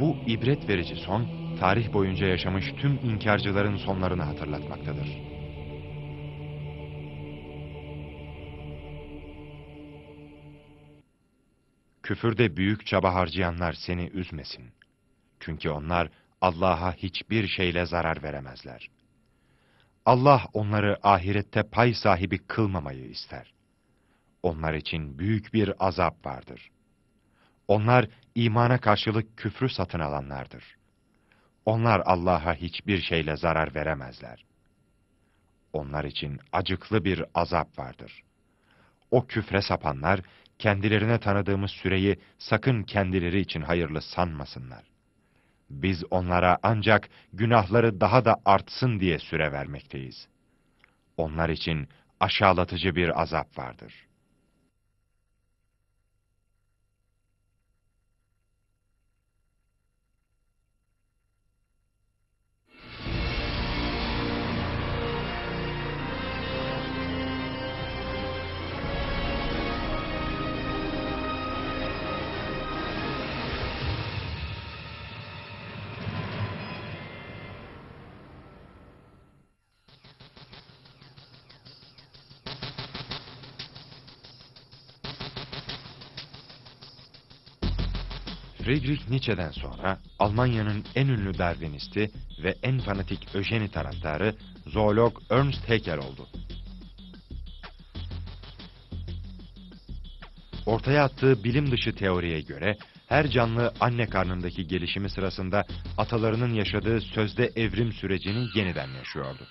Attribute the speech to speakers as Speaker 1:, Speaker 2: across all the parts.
Speaker 1: Bu ibret verici son, tarih boyunca yaşamış tüm inkarcıların sonlarını hatırlatmaktadır. Küfürde büyük çaba harcayanlar seni üzmesin. Çünkü onlar Allah'a hiçbir şeyle zarar veremezler. Allah onları ahirette pay sahibi kılmamayı ister. Onlar için büyük bir azap vardır. Onlar imana karşılık küfrü satın alanlardır. Onlar Allah'a hiçbir şeyle zarar veremezler. Onlar için acıklı bir azap vardır. O küfre sapanlar, kendilerine tanıdığımız süreyi sakın kendileri için hayırlı sanmasınlar. Biz onlara ancak günahları daha da artsın diye süre vermekteyiz. Onlar için aşağılatıcı bir azap vardır. Friedrich Nietzsche'den sonra Almanya'nın en ünlü Darwinisti ve en fanatik öjeni taraftarı zoolog Ernst Haeckel oldu. Ortaya attığı bilim dışı teoriye göre her canlı anne karnındaki gelişimi sırasında atalarının yaşadığı sözde evrim sürecini yeniden yaşıyordu.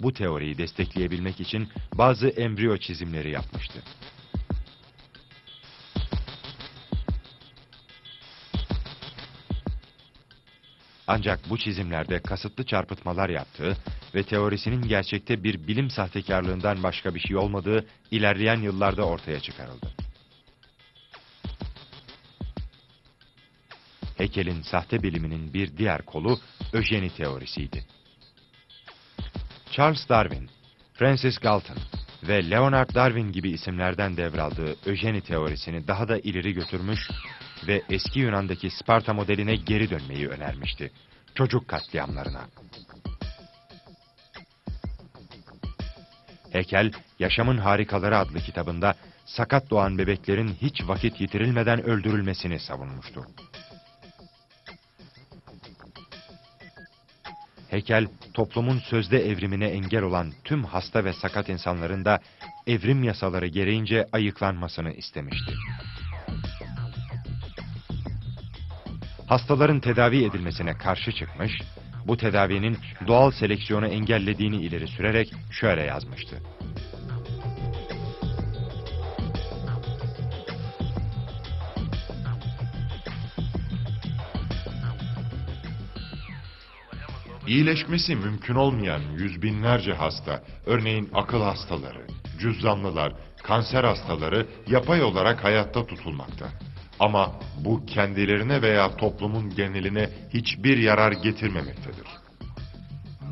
Speaker 1: Bu teoriyi destekleyebilmek için bazı embriyo çizimleri yapmıştı. Ancak bu çizimlerde kasıtlı çarpıtmalar yaptığı ve teorisinin gerçekte bir bilim sahtekarlığından başka bir şey olmadığı ilerleyen yıllarda ortaya çıkarıldı. Heckel'in sahte biliminin bir diğer kolu öjeni teorisiydi. Charles Darwin, Francis Galton ve Leonard Darwin gibi isimlerden devraldığı öjeni teorisini daha da ileri götürmüş ve eski Yunan'daki Sparta modeline geri dönmeyi önermişti. Çocuk katliamlarına. Hekel, Yaşamın Harikaları adlı kitabında sakat doğan bebeklerin hiç vakit yitirilmeden öldürülmesini savunmuştu. Heykel, toplumun sözde evrimine engel olan tüm hasta ve sakat insanların da evrim yasaları gereğince ayıklanmasını istemişti. Hastaların tedavi edilmesine karşı çıkmış, bu tedavinin doğal seleksiyonu engellediğini ileri sürerek şöyle yazmıştı. İyileşmesi mümkün olmayan yüz binlerce hasta, örneğin akıl hastaları, cüzdanlılar, kanser hastaları yapay olarak hayatta tutulmakta. Ama bu kendilerine veya toplumun geneline hiçbir yarar getirmemektedir.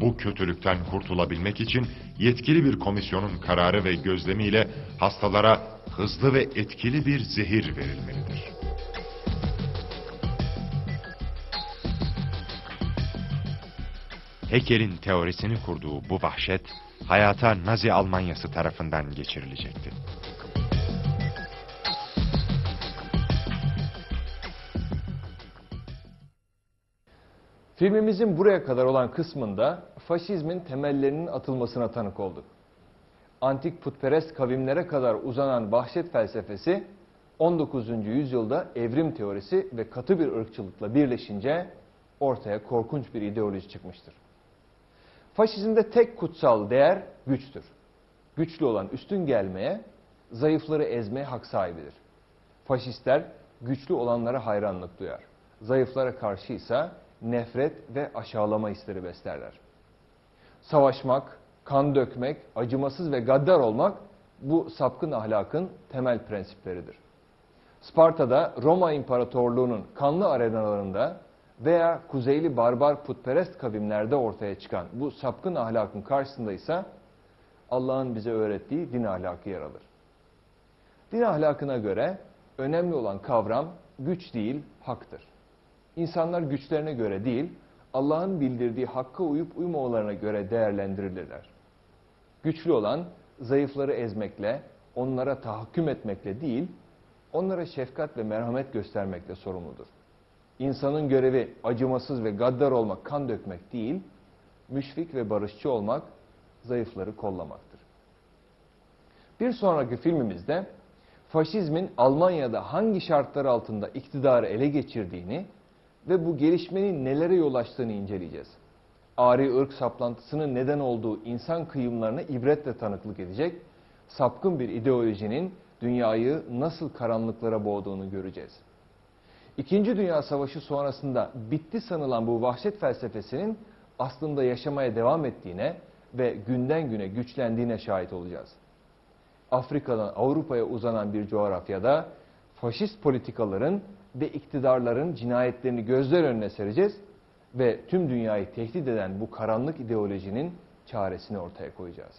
Speaker 1: Bu kötülükten kurtulabilmek için yetkili bir komisyonun kararı ve gözlemiyle hastalara hızlı ve etkili bir zehir verilmelidir. Heckel'in teorisini kurduğu bu vahşet, hayata Nazi Almanyası tarafından geçirilecekti.
Speaker 2: Filmimizin buraya kadar olan kısmında faşizmin temellerinin atılmasına tanık olduk. Antik putperest kavimlere kadar uzanan vahşet felsefesi 19. yüzyılda evrim teorisi ve katı bir ırkçılıkla birleşince ortaya korkunç bir ideoloji çıkmıştır. Faşizmde tek kutsal değer güçtür. Güçlü olan üstün gelmeye, zayıfları ezmeye hak sahibidir. Faşistler güçlü olanlara hayranlık duyar. Zayıflara karşı ise nefret ve aşağılama hisleri beslerler. Savaşmak, kan dökmek, acımasız ve gaddar olmak bu sapkın ahlakın temel prensipleridir. Sparta'da Roma İmparatorluğu'nun kanlı arenalarında veya kuzeyli barbar putperest kavimlerde ortaya çıkan bu sapkın ahlakın karşısında ise Allah'ın bize öğrettiği din ahlakı yer alır. Din ahlakına göre önemli olan kavram güç değil, haktır. İnsanlar güçlerine göre değil, Allah'ın bildirdiği hakka uyup uymamalarına göre değerlendirilirler. Güçlü olan zayıfları ezmekle, onlara tahakküm etmekle değil, onlara şefkat ve merhamet göstermekle sorumludur. İnsanın görevi acımasız ve gaddar olmak, kan dökmek değil, müşfik ve barışçı olmak, zayıfları kollamaktır. Bir sonraki filmimizde faşizmin Almanya'da hangi şartlar altında iktidarı ele geçirdiğini ve bu gelişmenin nelere yol açtığını inceleyeceğiz. Ari ırk saplantısının neden olduğu insan kıyımlarına ibretle tanıklık edecek, sapkın bir ideolojinin dünyayı nasıl karanlıklara boğduğunu göreceğiz. İkinci Dünya Savaşı sonrasında bitti sanılan bu vahşet felsefesinin aslında yaşamaya devam ettiğine ve günden güne güçlendiğine şahit olacağız. Afrika'dan Avrupa'ya uzanan bir coğrafyada faşist politikaların ve iktidarların cinayetlerini gözler önüne sereceğiz ve tüm dünyayı tehdit eden bu karanlık ideolojinin çaresini ortaya koyacağız.